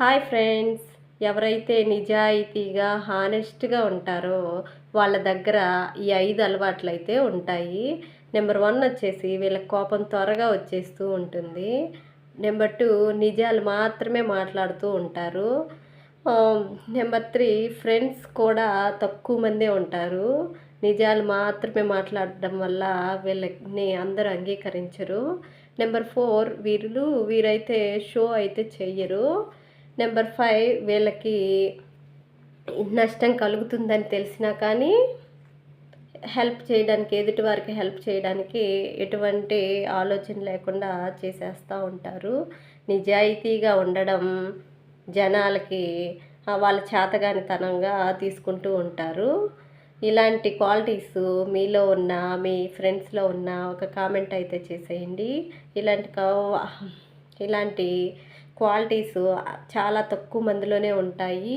Hi friends. ఎవరైతే నిజాయితీగా హానెస్ట్గా ఉంటారో వాళ్ళ దగ్గర ఈ ఐదు అలవాట్లు అయితే ఉంటాయి. నెంబర్ వన్ వచ్చేసి వీళ్ళకి కోపం త్వరగా వచ్చేస్తూ ఉంటుంది. నెంబర్ టూ నిజాలు మాత్రమే మాట్లాడుతూ ఉంటారు. నెంబర్ త్రీ ఫ్రెండ్స్ కూడా తక్కువ మందే ఉంటారు. నిజాలు మాత్రమే మాట్లాడడం వల్ల వీళ్ళని అందరూ అంగీకరించరు. నెంబర్ ఫోర్ వీళ్ళు వీరైతే షో అయితే చెయ్యరు. నెంబర్ ఫైవ్ వీళ్ళకి నష్టం కలుగుతుందని తెలిసినా కానీ హెల్ప్ చేయడానికి ఎదుటి వారికి హెల్ప్ చేయడానికి ఎటువంటి ఆలోచన లేకుండా చేసేస్తూ ఉంటారు. నిజాయితీగా ఉండడం జనాలకి వాళ్ళ చేతగానితనంగా తీసుకుంటూ ఉంటారు. ఇలాంటి క్వాలిటీస్ మీలో ఉన్న మీ ఫ్రెండ్స్లో ఉన్న ఒక కామెంట్ అయితే చేసేయండి. ఇలాంటి కా- ఇలాంటి క్వాలిటీస్ చాలా తక్కువ మందిలోనే ఉంటాయి.